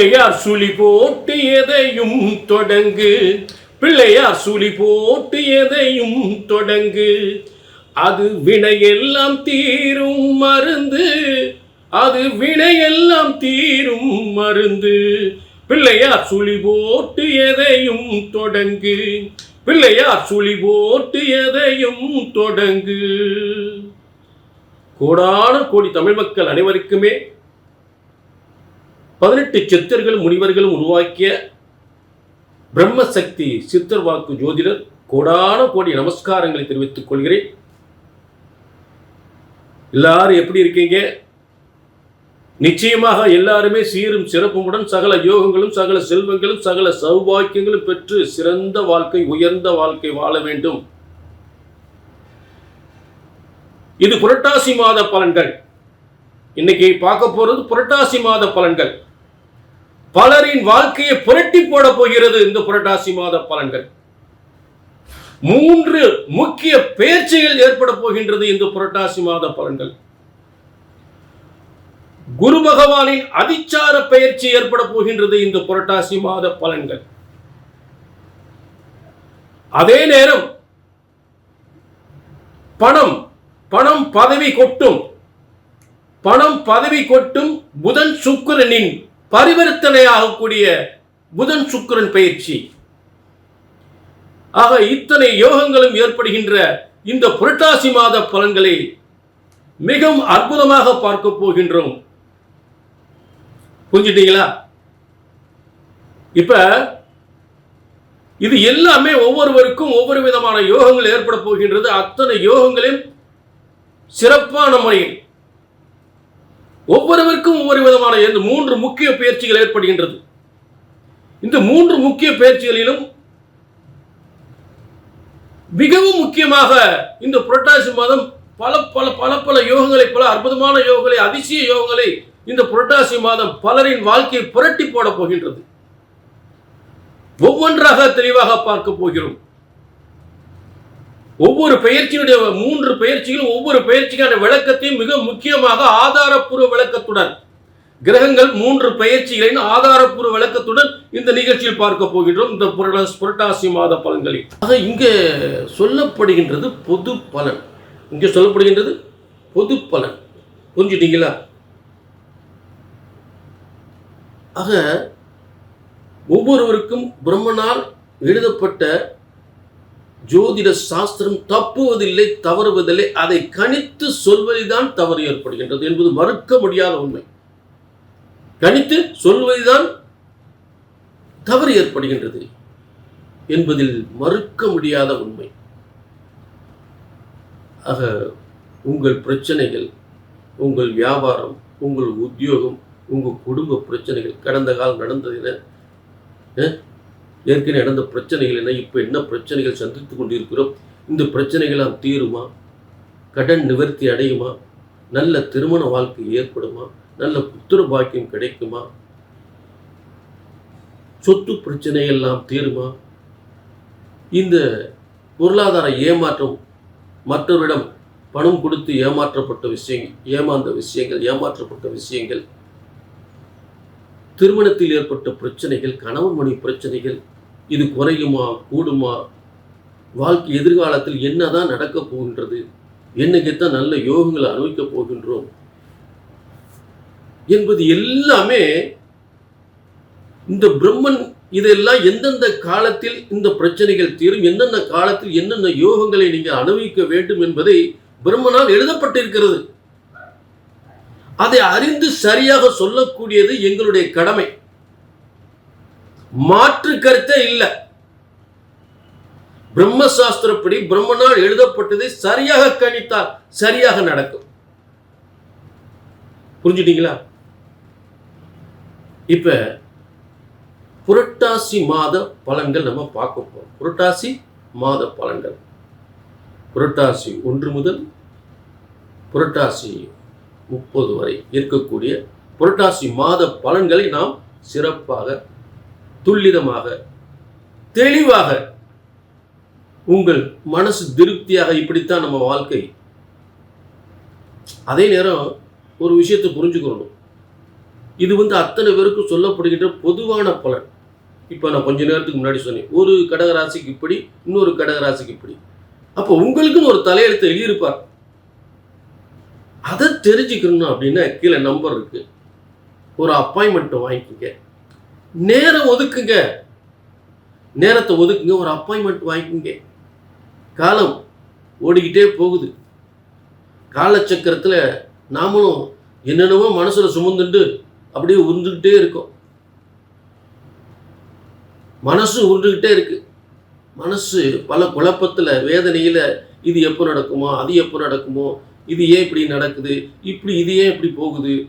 பிள்ளையார் சுழி போட்டு எதையும் தொடங்கு. பிள்ளையார் சுழி போட்டு எதையும் தொடங்கு. அது வினையெல்லாம் தீரும் மருந்து. அது வினையெல்லாம் தீரும் மருந்து. பிள்ளையார் சுழி போட்டு எதையும் தொடங்கு. பிள்ளையார் சுழி போட்டு எதையும் தொடங்கு. கோடான கோடி தமிழ் மக்கள் அனைவருக்குமே பதினெட்டு சித்தர்கள் முனிவர்களும் உருவாக்கிய பிரம்மசக்தி சித்தர் வாக்கு ஜோதிடர் கோடான கோடி நமஸ்காரங்களை தெரிவித்துக் கொள்கிறேன். எல்லாரும் எப்படி இருக்கீங்க? நிச்சயமாக எல்லாருமே சீரும் சிறப்புமுடன் சகல யோகங்களும் சகல செல்வங்களும் சகல சௌபாக்கியங்களும் பெற்று சிறந்த வாழ்க்கை உயர்ந்த வாழ்க்கை வாழ வேண்டும். இது புரட்டாசி மாத பலன்கள். இன்னைக்கு பார்க்க போறது புரட்டாசி மாத பலன்கள். பலரின் வாழ்க்கையை புரட்டி போட போகிறது இந்த புரட்டாசி மாத பலன்கள். மூன்று முக்கிய பெயர்ச்சிகள் ஏற்பட போகின்றது இந்த புரட்டாசி மாத பலன்கள். குரு பகவானின் அதிச்சார பெயர்ச்சி ஏற்பட போகின்றது இந்த புரட்டாசி மாத பலன்கள். அதே நேரம் பணம் பணம் பதவி கொட்டும் பணம் பதவி கொட்டும் புதன் சுக்கிரனின் பரிவர்த்தனையாகக்கூடிய புதன் சுக்கிரன் பயிற்சி. ஆக இத்தனை யோகங்களும் ஏற்படுகின்ற இந்த புரட்டாசி மாத பலன்களை மிகவும் அற்புதமாக பார்க்க போகின்றோம். புரிஞ்சிட்டீங்களா? இப்ப இது எல்லாமே ஒவ்வொருவருக்கும் ஒவ்வொரு விதமான யோகங்கள் ஏற்பட போகின்றது. அத்தனை யோகங்களையும் சிறப்பான முறையில் ஒவ்வொருவருக்கும் ஒவ்வொரு விதமான இந்த மூன்று முக்கிய பயிற்சிகள் ஏற்படுகின்றது. இந்த மூன்று முக்கிய பயிற்சிகளிலும் மிகவும் முக்கியமாக இந்த புரட்டாசி மாதம் பல பல பல பல யோகங்களை பல அற்புதமான யோகங்களை அதிசய யோகங்களை இந்த புரட்டாசி மாதம் பலரின் வாழ்க்கையை புரட்டி போட போகின்றது. ஒவ்வொன்றாக தெளிவாக பார்க்க போகிறோம். ஒவ்வொரு பயிற்சியினுடைய மூன்று பயிற்சிகளும் ஒவ்வொரு பயிற்சிக்கான விளக்கத்தையும் மிக முக்கியமாக ஆதாரப்பூர்வ விளக்கத்துடன் கிரகங்கள் மூன்று பயிற்சிகளின் ஆதாரப்பூர்வ விளக்கத்துடன் இந்த நிகழ்ச்சியில் பார்க்க போகின்றோம். இந்த புரட்டாசி புரட்டாசி மாத பலன்களில். ஆக இங்கே சொல்லப்படுகின்றது பொது பலன். இங்கே சொல்லப்படுகின்றது பொது பலன். புரிஞ்சுட்டீங்களா? ஆக ஒவ்வொருவருக்கும் பிரம்மனால் எழுதப்பட்ட ஜோதிட சாஸ்திரம் தப்புவதில்லை தவறுவதில்லை அதை கணித்து சொல்வதுதான் தவறு ஏற்படுகின்றது என்பது மறுக்க முடியாத உண்மை. கணித்து சொல்வதுதான் தவறு ஏற்படுகின்றது என்பதில் மறுக்க முடியாத உண்மை. ஆக உங்கள் பிரச்சனைகள் உங்கள் வியாபாரம் உங்கள் உத்தியோகம் உங்கள் குடும்ப பிரச்சனைகள் கடந்த காலம் நடந்ததில் ஏற்கனவே நடந்த பிரச்சனைகள் என்ன இப்போ என்ன பிரச்சனைகள் சந்தித்து கொண்டிருக்கிறோம்? இந்த பிரச்சனைகளாம் தீருமா? கடன் நிவர்த்தி அடையுமா? நல்ல திருமண வாழ்க்கை ஏற்படுமா? நல்ல புத்திர பாக்கியம் கிடைக்குமா? சொத்து பிரச்சனை எல்லாம் தீருமா? இந்த பொருளாதார ஏமாற்றம் மற்றவரிடம் பணம் கொடுத்து ஏமாற்றப்பட்ட விஷயங்கள் ஏமாந்த விஷயங்கள் ஏமாற்றப்பட்ட விஷயங்கள் திருமணத்தில் ஏற்பட்ட பிரச்சனைகள் கணவன் மணி பிரச்சனைகள் இது குறையுமா கூடுமா வாழ்க்கை எதிர்காலத்தில் என்னதான் நடக்கப் போகின்றது என்னைக்குத்தான் நல்ல யோகங்களை அனுபவிக்கப் போகின்றோம் என்பது எல்லாமே இந்த பிரம்மன் இதெல்லாம் எந்தெந்த காலத்தில் இந்த பிரச்சனைகள் தீரும் எந்தெந்த காலத்தில் என்னென்ன யோகங்களை நீங்கள் அனுபவிக்க வேண்டும் என்பதை பிரம்மனால் எழுதப்பட்டிருக்கிறது. அதை அறிந்து சரியாக சொல்லக்கூடியது எங்களுடைய கடமை. மாற்று கருத்தே இல்லை. பிரம்மசாஸ்திரப்படி பிரம்மனால் எழுதப்பட்டதை சரியாக கணித்தால் சரியாக நடக்கும். புரிஞ்சுட்டீங்களா? இப்ப புரட்டாசி மாத பலன்கள் நம்ம பார்க்க போறோம். புரட்டாசி மாத பலன்கள். புரட்டாசி ஒன்று முதல் புரட்டாசி முப்பது வரை இருக்கக்கூடிய புரட்டாசி மாத பலன்களை நாம் சிறப்பாக துல்லிதமாக தெளிவாக உங்கள் மனசு திருப்தியாக இப்படித்தான் நம்ம வாழ்க்கை. அதே நேரம் ஒரு விஷயத்தை புரிஞ்சுக்கணும். இது வந்து அத்தனை பேருக்கும் சொல்லப்படுகின்ற பொதுவான பலன். இப்போ நான் கொஞ்ச நேரத்துக்கு முன்னாடி சொன்னேன் ஒரு கடகராசிக்கு இப்படி இன்னொரு கடகராசிக்கு இப்படி. அப்போ உங்களுக்குன்னு ஒரு தலையெழுத்து எழுதியிருப்பார். அதை தெரிஞ்சுக்கணும் அப்படின்னா கீழே நம்பர் இருக்குது ஒரு அப்பாயின்மெண்ட் வாங்கிக்கோங்க. நேரம் ஒதுக்குங்க. நேரத்தை ஒதுக்குங்க ஒரு அப்பாயின்மெண்ட் வாங்கிக்கோங்க. காலம் ஓடிக்கிட்டே போகுது. காலச்சக்கரத்தில் நாமளும் என்னென்னவோ மனசில் சுமந்துட்டு அப்படியே உருந்துக்கிட்டே இருக்கோம். மனசு உருண்டுக்கிட்டே இருக்கு. மனசு பல குழப்பத்தில் வேதனையில் இது எப்போ நடக்குமோ அது எப்போ நடக்குமோ இது ஏன் இப்படி நடக்குது? இப்படி இது ஏன் இப்படி போகுது?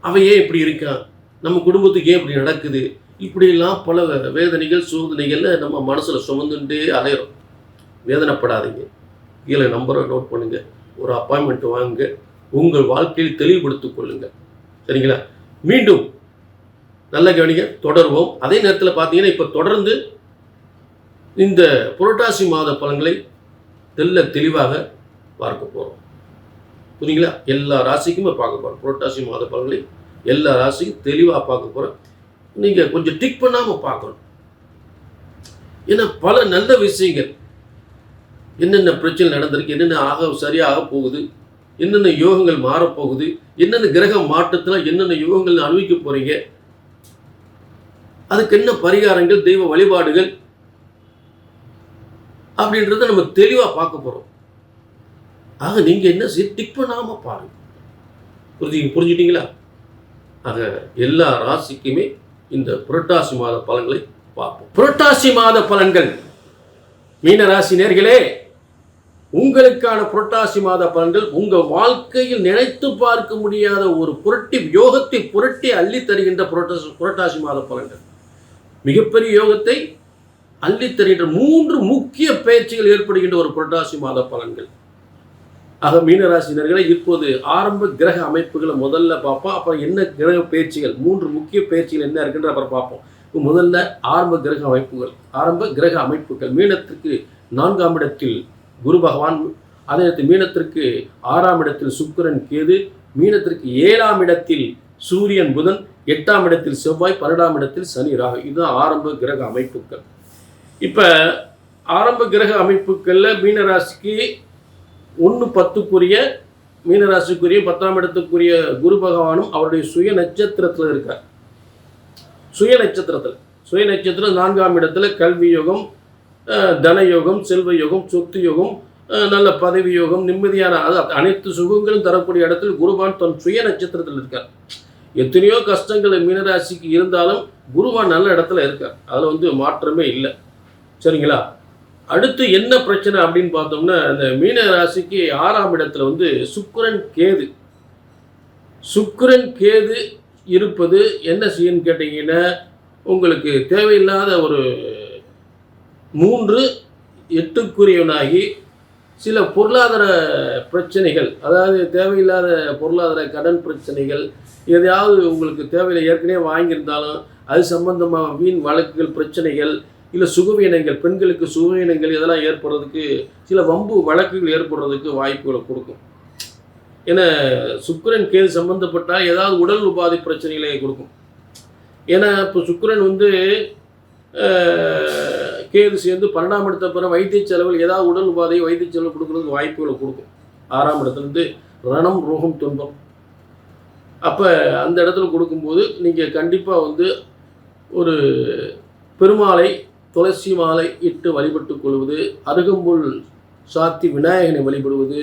அவன் ஏன் இப்படி இருக்கான்? நம்ம குடும்பத்துக்கு ஏன் இப்படி நடக்குது? இப்படியெல்லாம் பல வேதனைகள் சோதனைகளில் நம்ம மனசில் சுமந்துட்டே அலையிறோம். வேதனைப்படாதீங்க. கீழே நம்பரை நோட் பண்ணுங்கள் ஒரு அப்பாயின்மெண்ட் வாங்குங்க. உங்கள் வாழ்க்கையில் தெளிவுபடுத்திக் கொள்ளுங்க. சரிங்களா? மீண்டும் நல்ல கவனிங்க. தொடர்வோம். அதே நேரத்தில் பார்த்தீங்கன்னா இப்போ தொடர்ந்து இந்த புரட்டாசி மாத பலன்களை தெல்ல தெளிவாக பார்க்க போகிறோம் புரியுங்களா எல்லா ராசிக்குமே பார்க்க போகிறோம் புரட்டாசி மாத பலன்களை எல்லா ராசிக்கும் தெளிவாக பார்க்க போகிறோம் நீங்கள் கொஞ்சம் டிக் பண்ணாமல் பார்க்கணும். ஏன்னா பல நல்ல விஷயங்கள் என்னென்ன பிரச்சனை நடந்திருக்கு என்னென்ன ஆக சரியாக போகுது என்னென்ன யோகங்கள் மாறப்போகுது என்னென்ன கிரக மாற்றத்தில் என்னென்ன யோகங்கள் அனுபவிக்க போறீங்க அதுக்கு என்ன பரிகாரங்கள் தெய்வ வழிபாடுகள் அப்படின்றத நம்ம தெளிவாக பார்க்க போகிறோம் ஆக நீங்கள் என்ன செய்ய டிக் பண்ணாமல் பாருங்கள் புரிஞ்சு புரிஞ்சுட்டிங்களா ஆக எல்லா ராசிக்குமே இந்த புரட்டாசி மாத பலன்களை பார்ப்போம். புரட்டாசி மாத பலன்கள். மீன ராசி நேர்களே உங்களுக்கான புரட்டாசி மாத பலன்கள் உங்கள் வாழ்க்கையில் நினைத்து பார்க்க முடியாத ஒரு புரட்டி யோகத்தை புரட்டி அள்ளி தருகின்ற புரட்டாசி புரட்டாசி மாத பலன்கள். மிகப்பெரிய யோகத்தை அள்ளி தருகின்ற மூன்று முக்கிய பயிற்சிகள் ஏற்படுகின்ற ஒரு புரட்டாசி மாத பலன்கள். ஆக மீனராசினர்களை இப்போது ஆரம்ப கிரக அமைப்புகளை முதல்ல பார்ப்போம். அப்புறம் என்ன கிரக பயிற்சிகள் மூன்று முக்கிய பயிற்சிகள் என்ன இருக்குன்ற அப்புறம் பார்ப்போம். இப்போ முதல்ல ஆரம்ப கிரக அமைப்புகள் ஆரம்ப கிரக அமைப்புகள். மீனத்திற்கு நான்காம் இடத்தில் குரு பகவான் அதே நேரத்தில் மீனத்திற்கு ஆறாம் இடத்தில் சுக்கரன் கேது மீனத்திற்கு ஏழாம் இடத்தில் சூரியன் புதன் எட்டாம் இடத்தில் செவ்வாய் பன்னெண்டாம் இடத்தில் சனி ராகு. இதுதான் ஆரம்ப கிரக அமைப்புகள். இப்போ ஆரம்ப கிரக அமைப்புகளில் மீனராசிக்கு ஒன்று பத்துக்குரிய மீனராசிக்குரிய பத்தாம் இடத்துக்குரிய குரு பகவானும் அவருடைய சுய நட்சத்திரத்தில் இருக்கார் சுய நட்சத்திரத்தில். சுய நட்சத்திரம் நான்காம் இடத்துல கல்வி யோகம் தன யோகம் செல்வ யோகம் சொத்து யோகம் நல்ல பதவி யோகம் நிம்மதியான அது அனைத்து சுகங்களும் தரக்கூடிய இடத்தில் குருவான் தன் சுய நட்சத்திரத்தில் இருக்கார். எத்தனையோ கஷ்டங்கள் மீனராசிக்கு இருந்தாலும் குருவான் நல்ல இடத்துல இருக்கார். அதில் வந்து மாற்றமே இல்லை. சரிங்களா? அடுத்து என்ன பிரச்சனை அப்படின்னு பார்த்தோம்னா அந்த மீன ராசிக்கு ஆறாம் இடத்துல வந்து சுக்கரன் கேது. சுக்கரன் கேது இருப்பது என்ன செய்யுன்னு கேட்டீங்கன்னா உங்களுக்கு தேவையில்லாத ஒரு மூன்று எட்டுக்குரியவனாகி சில பொருளாதார பிரச்சனைகள் அதாவது தேவையில்லாத பொருளாதார கடன் பிரச்சனைகள் எதையாவது உங்களுக்கு தேவையில்லை ஏற்கனவே வாங்கியிருந்தாலும் அது சம்பந்தமாக வீண் வழக்குகள் பிரச்சனைகள் இல்லை சுகவீனங்கள் பெண்களுக்கு சுகவீனங்கள் இதெல்லாம் ஏற்படுறதுக்கு சில வம்பு வழக்குகள் ஏற்படுறதுக்கு வாய்ப்புகளை கொடுக்கும். ஏன்னா சுக்கரன் கேது சம்மந்தப்பட்டால் ஏதாவது உடல் உபாதை பிரச்சனைகளை கொடுக்கும். ஏன்னா இப்போ சுக்கரன் வந்து கேது சேர்ந்து பன்னெண்டாம் இடத்த பிறகு வைத்திய செலவில் ஏதாவது உடல் உபாதை வைத்திய செலவு கொடுக்கறதுக்கு வாய்ப்புகளை கொடுக்கும். ஆறாம் இடத்துலேருந்து ரணம் ரோகம் துன்பம். அப்போ அந்த இடத்துல கொடுக்கும்போது நீங்கள் கண்டிப்பாக வந்து ஒரு பெருமாளை துளசி மாலை இட்டு வழிபட்டுக் கொள்வது அருகம்புல் சாத்தி விநாயகனை வழிபடுவது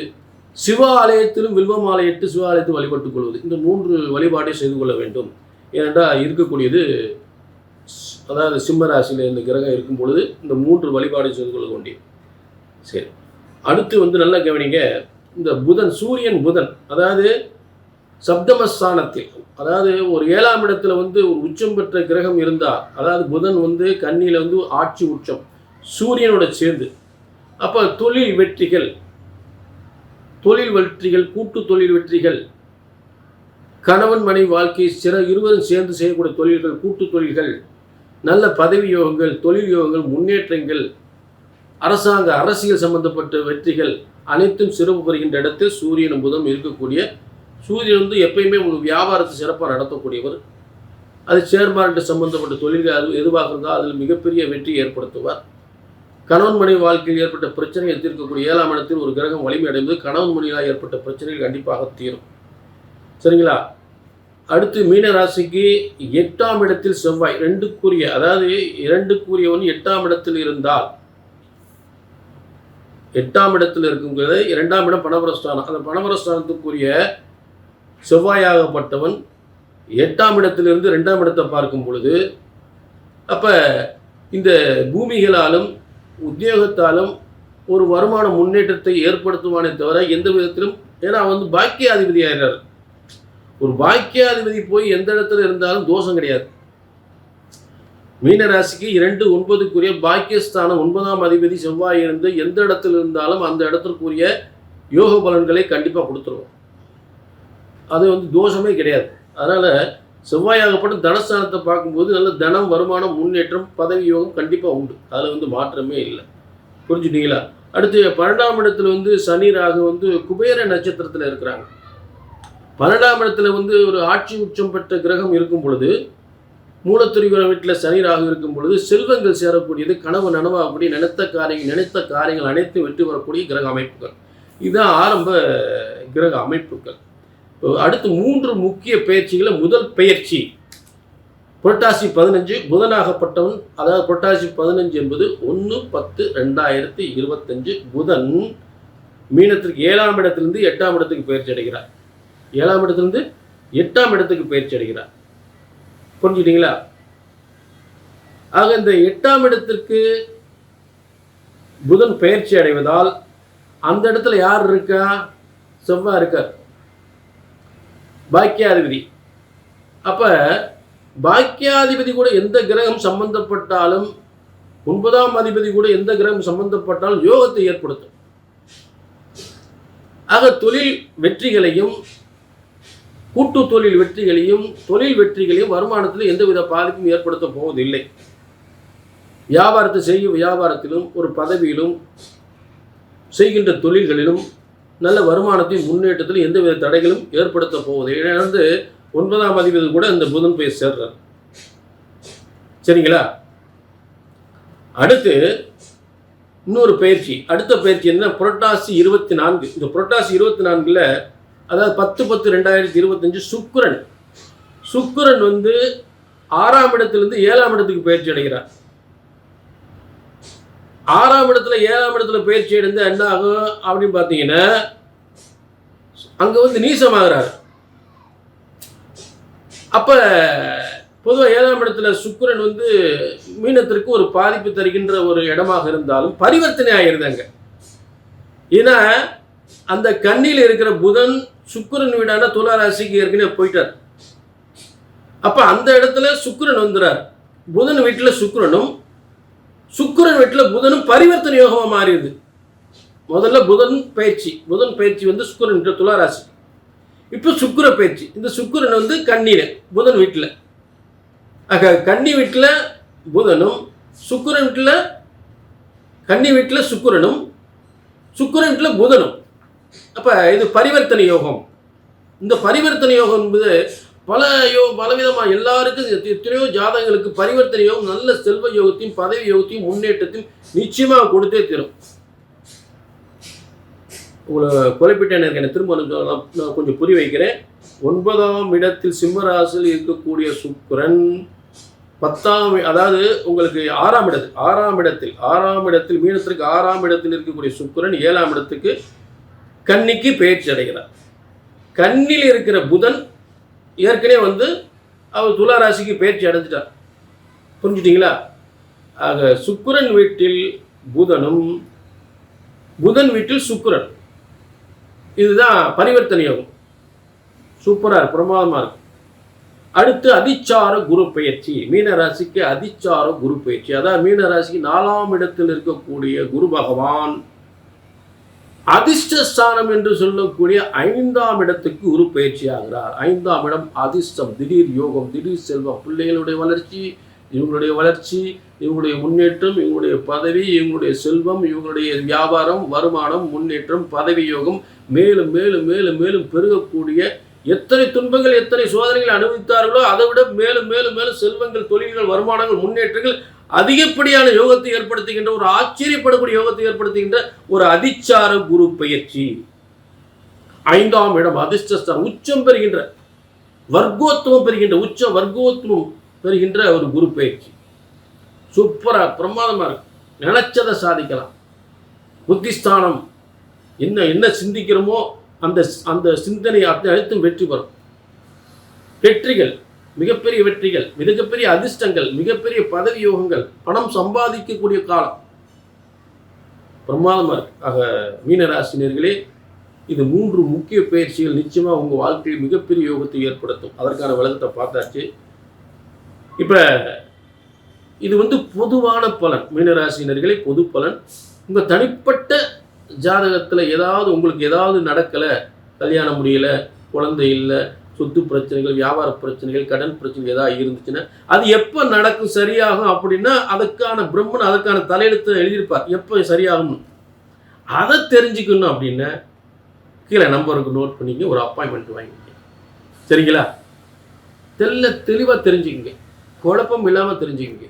சிவ ஆலயத்திலும் வில்வ மாலை இட்டு சிவ ஆலயத்தில் வழிபட்டுக் கொள்வது. இந்த மூன்று வழிபாட்டை செய்து கொள்ள வேண்டும். ஏனென்றால் இருக்கக்கூடியது அதாவது சிம்ம ராசியில் இந்த கிரகம் இருக்கும் பொழுது இந்த மூன்று வழிபாடை செய்து கொள்ள வேண்டியது. சரி. அடுத்து வந்து நல்லா கவனிங்க. இந்த புதன் சூரியன் புதன் அதாவது சப்தமஸ்தானத்தில். அதாவது ஒரு ஏழாம் இடத்துல வந்து ஒரு உச்சம் பெற்ற கிரகம் இருந்தால் அதாவது புதன் வந்து கண்ணியில் வந்து ஆட்சி உச்சம் சூரியனோட சேர்ந்து. அப்போ தொழில் வெற்றிகள் தொழில் வெற்றிகள் கூட்டு தொழில் வெற்றிகள் கணவன் மனைவி வாழ்க்கை சிற இருவரும் சேர்ந்து செய்யக்கூடிய தொழில்கள் கூட்டு தொழில்கள் நல்ல பதவி யோகங்கள் தொழில் யோகங்கள் முன்னேற்றங்கள் அரசாங்க அரசியல் சம்பந்தப்பட்ட வெற்றிகள் அனைத்தும் சிறப்பு பெறுகின்ற இடத்தில் சூரியனும் புதன் இருக்கக்கூடிய சூரியன் வந்து எப்பயுமே உங்களுக்கு வியாபாரத்தை சிறப்பாக நடத்தக்கூடியவர். அது ஷேர் மார்க்கெட் சம்பந்தப்பட்ட தொழில்கள் அது எதுவாக இருந்தால் அதில் மிகப்பெரிய வெற்றி ஏற்படுத்துவார். கணவன் மனைவி வாழ்க்கையில் ஏற்பட்ட பிரச்சனையை தீர்க்கக்கூடிய ஏழாம் இடத்தில் ஒரு கிரகம் வலிமை அடைந்து கணவன் மனைவியால் ஏற்பட்ட பிரச்சனைகள் கண்டிப்பாக தீரும். சரிங்களா? அடுத்து மீனராசிக்கு எட்டாம் இடத்தில் செவ்வாய் ரெண்டுக்குரிய அதாவது இரண்டுக்குரியவன் எட்டாம் இடத்தில் இருந்தால் எட்டாம் இடத்தில் இருக்குங்கிறது இரண்டாம் இடம் பணபரஸ்தானம் அந்த பணபரஸ்தானத்துக்குரிய செவ்வாயாகப்பட்டவன் எட்டாம் இடத்திலிருந்து ரெண்டாம் இடத்தை பார்க்கும் பொழுது அப்போ இந்த பூமிகளாலும் உத்தியோகத்தாலும் ஒரு வருமான முன்னேற்றத்தை ஏற்படுத்துவானே தவிர எந்த விதத்திலும் ஏன்னா அவன் வந்து பாக்கியாதிபதி ஆகிறார் ஒரு பாக்கியாதிபதி போய் எந்த இடத்துல இருந்தாலும் தோஷம் கிடையாது. மீனராசிக்கு இரண்டு ஒன்பதுக்குரிய பாக்கியஸ்தானம் ஒன்பதாம் அதிபதி செவ்வாய் இருந்து எந்த இடத்துல இருந்தாலும் அந்த இடத்திற்குரிய யோக பலன்களை கண்டிப்பாக கொடுத்துருவோம் அது வந்து தோஷமே கிடையாது. அதனால் செவ்வாயாகப்பட்ட தனஸ்தானத்தை பார்க்கும்போது நல்ல தனம் வருமானம் முன்னேற்றம் பதவி யோகம் கண்டிப்பாக உண்டு. அதில் வந்து மாற்றமே இல்லை. புரிஞ்சுட்டீங்களா? அடுத்து பன்னெண்டாம் இடத்துல வந்து சனி ராகு வந்து குபேர நட்சத்திரத்தில் இருக்கிறாங்க. பன்னெண்டாம் இடத்துல வந்து ஒரு ஆட்சி உச்சம் பெற்ற கிரகம் இருக்கும் பொழுது மூலத்துரிகுற வீட்டில் சனி ராகு இருக்கும் பொழுது செல்வங்கள் சேரக்கூடியது கனவு நனவா அப்படி நினைத்த காரியங்கள் நினைத்த காரியங்கள் அனைத்தும் வெற்றி வரக்கூடிய கிரக அமைப்புகள். இதுதான் ஆரம்ப கிரக அமைப்புகள். அடுத்து மூன்று முக்கிய பயிற்சிகளை முதல் பயிற்சி. புரட்டாசி பதினஞ்சு புதனாகப்பட்டவன் அதாவது புரட்டாசி பதினஞ்சு என்பது ஒன்று பத்து ரெண்டாயிரத்தி இருபத்தஞ்சு புதன் மீனத்திற்கு ஏழாம் இடத்திலிருந்து எட்டாம் இடத்துக்கு பயிற்சி அடைகிறார். ஏழாம் இடத்திலிருந்து எட்டாம் இடத்துக்கு பயிற்சி அடைகிறார். புரிஞ்சுட்டீங்களா ஆக இந்த எட்டாம் இடத்திற்கு புதன் பயிற்சி அடைவதால் அந்த இடத்துல யார் இருக்கா? செவ்வாய் இருக்கார். பாக்கியாதிபதி. அப்ப பாக்கியாதிபதி கூட எந்த கிரகம் சம்பந்தப்பட்டாலும் ஒன்பதாம் அதிபதி கூட எந்த கிரகம் சம்பந்தப்பட்டாலும் யோகத்தை ஏற்படுத்தும். ஆக தொழில் வெற்றிகளையும் கூட்டு தொழில் வெற்றிகளையும் தொழில் வெற்றிகளையும் வருமானத்திலும் எந்தவித பாதிப்பும் ஏற்படுத்த போவதில்லை. வியாபாரத்தை செய்யும் வியாபாரத்திலும் ஒரு பதவியிலும் செய்கின்ற தொழில்களிலும் நல்ல வருமானத்தையும் முன்னேற்றத்திலும் எந்தவித தடைகளும் ஏற்படுத்த போகுது ஏன்னா வந்து ஒன்பதாம் அதிபதி கூட இந்த புதன் போய் சேர்றார். சரிங்களா? அடுத்து இன்னொரு பயிற்சி. அடுத்த பயிற்சி என்ன? புரட்டாசி இருபத்தி நான்கு இந்த புரட்டாசி இருபத்தி நான்குல அதாவது பத்து பத்து ரெண்டாயிரத்தி இருபத்தஞ்சு சுக்கரன். சுக்கரன் வந்து ஆறாம் இடத்திலிருந்து ஏழாம் இடத்துக்கு பயிற்சி அடைகிறார். ஆறாம் இடத்துல ஏழாம் இடத்துல பயிற்சி அடைந்து என்ன ஆகும் அப்படின்னு பார்த்தீங்கன்னா அங்க வந்து நீசமாகிறார். அப்ப பொதுவாக ஏழாம் இடத்துல சுக்கரன் வந்து மீனத்திற்கு ஒரு பாதிப்பு தருகின்ற ஒரு இடமாக இருந்தாலும் பரிவர்த்தனை ஆகிருது அங்க ஏன்னா அந்த கண்ணியில் இருக்கிற புதன் சுக்கரன் வீடான துலா ராசிக்கு ஏற்கனவே போயிட்டார். அப்ப அந்த இடத்துல சுக்கிரன் வந்துறார். புதன் வீட்டில் சுக்கரனும் சுக்கிரன் வீட்டில் புதனும் பரிவர்த்தனை யோகமாக மாறிடுது. முதல்ல புதன் பயிற்சி புதன் பயிற்சி வந்து சுக்கரன் வீட்டில் துளாராசி. இப்போ சுக்கர பயிற்சி இந்த சுக்கரன் வந்து கண்ணீர் புதன் வீட்டில். ஆக கன்னி வீட்டில் புதனும் சுக்கரன் வீட்டில் கன்னி வீட்டில் சுக்கரனும் சுக்கரன் வீட்டில் புதனும். அப்போ இது பரிவர்த்தனை யோகம். இந்த பரிவர்த்தனை யோகம் என்பது பல யோ பலவிதமாக எல்லாருக்கும் எத்தனையோ ஜாதகங்களுக்கு பரிவர்த்தனை யோகம் நல்ல செல்வ யோகத்தையும் பதவி யோகத்தையும் முன்னேற்றத்தையும் நிச்சயமாக கொடுத்தே தரும். உங்களை குறிப்பிட்ட எனக்கு எனக்கு திரும்ப நான் நான் கொஞ்சம் புரிய வைக்கிறேன். ஒன்பதாம் இடத்தில் சிம்மராசியில் இருக்கக்கூடிய சுக்கரன் பத்தாம் அதாவது உங்களுக்கு ஆறாம் இடத்தில் ஆறாம் இடத்தில் ஆறாம் இடத்தில் மீனத்திற்கு ஆறாம் இடத்தில் இருக்கக்கூடிய சுக்கரன் ஏழாம் இடத்துக்கு கன்னிக்கு பெயர்ச்சி அடைகிறார். கண்ணில் இருக்கிற புதன் ஏற்கனவே வந்து அவர் துலா ராசிக்கு அடைஞ்சிட்டார். புரிஞ்சுட்டிங்களா? ஆக சுக்கரன் வீட்டில் புதனும் புதன் வீட்டில் சுக்கரன். இதுதான் பரிவர்த்தனை யோகம். சூப்பராக இருக்கு பிரமாதமாக இருக்கும் அடுத்து அதிச்சார குரு பயிற்சி. மீன ராசிக்கு அதிச்சார குரு பயிற்சி. அதாவது மீன ராசிக்கு நாலாம் இடத்தில் இருக்கக்கூடிய குரு பகவான். அதிர்ஷ்டஸ்தானம் என்று சொல்லக்கூடிய ஐந்தாம் இடத்துக்கு ஒரு பயிற்சியாகிறார். ஐந்தாம் இடம் அதிர்ஷ்டம் திடீர் யோகம் திடீர் செல்வம். பிள்ளைகளுடைய வளர்ச்சி இவங்களுடைய வளர்ச்சி இவங்களுடைய முன்னேற்றம் இவங்களுடைய பதவி இவங்களுடைய செல்வம் இவங்களுடைய வியாபாரம் வருமானம் முன்னேற்றம் பதவி யோகம். மேலும் மேலும் மேலும் மேலும் பெருகக்கூடிய எத்தனை துன்பங்கள் எத்தனை சோதனைகள் அனுபவித்தார்களோ அதை விட மேலும் மேலும் மேலும் செல்வங்கள் தொழில்கள் வருமானங்கள் முன்னேற்றங்கள் அதிகப்படியான யோகத்தை ஏற்படுத்துகின்ற ஒரு ஆச்சரியப்படக்கூடிய யோகத்தை ஏற்படுத்துகின்ற ஒரு அதிச்சார குரு பயிற்சி. ஐந்தாம் இடம் அதிர்ஷ்டஸ்தான் உச்சம் பெறுகின்ற வர்க்கோத்துவம் பெறுகின்ற உச்ச வர்க்கோத்துவம் பெறுகின்ற ஒரு குரு பயிற்சி. சூப்பராக பிரமாதமாக இருக்கும் நினைச்சதை சாதிக்கலாம். புத்திஸ்தானம் என்ன என்ன சிந்திக்கிறோமோ அந்த அந்த சிந்தனை அத்தனை அனைத்தும் வெற்றி பெறும். வெற்றிகள். மிகப்பெரிய வெற்றிகள் மிகப்பெரிய அதிர்ஷ்டங்கள் மிகப்பெரிய பதவி யோகங்கள் பணம் சம்பாதிக்கக்கூடிய காலம். பிரமாதமா இருக்கு ஆக மீனராசினியர்களே இது மூன்று முக்கிய பயிற்சிகள் நிச்சயமா உங்க வாழ்க்கையில் மிகப்பெரிய யோகத்தை ஏற்படுத்தும். அதற்கான விளக்கத்தை பார்த்தாச்சு. இப்ப இது வந்து பொதுவான பலன். மீனராசினர்களே பொது பலன். உங்கள் தனிப்பட்ட ஜாதகத்தில் ஏதாவது உங்களுக்கு ஏதாவது நடக்கலை கல்யாணம் முடியலை குழந்தை இல்லை சொத்து பிரச்சனைகள் வியாபார பிரச்சனைகள் கடன் பிரச்சனைகள் ஏதாவது இருந்துச்சுன்னா அது எப்போ நடக்கும் சரியாகும் அப்படின்னா அதுக்கான பிரம்மன் அதுக்கான தலையெழுத்தை எழுதியிருப்பார். எப்போ சரியாகும் அதை தெரிஞ்சுக்கணும் அப்படின்னா கீழே நம்பருக்கு நோட் பண்ணிங்க ஒரு அப்பாயின்மெண்ட் வாங்கிங்க சரிங்களா? தெல்ல தெளிவாக தெரிஞ்சுக்கங்க. குழப்பம் இல்லாமல் தெரிஞ்சுக்கங்க.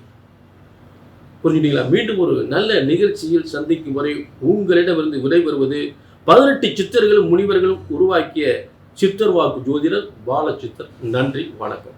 புரிஞ்சுட்டீங்களா? மீண்டும் ஒரு நல்ல நிகழ்ச்சியில் சந்திக்கும் வரை உங்களிடமிருந்து விடைபெறுவது பதினெட்டு சித்தர்களும் முனிவர்களும் உருவாக்கிய சித்தர் வாக்கு ஜோதிடர் பாலச்சித்தர். நன்றி வணக்கம்.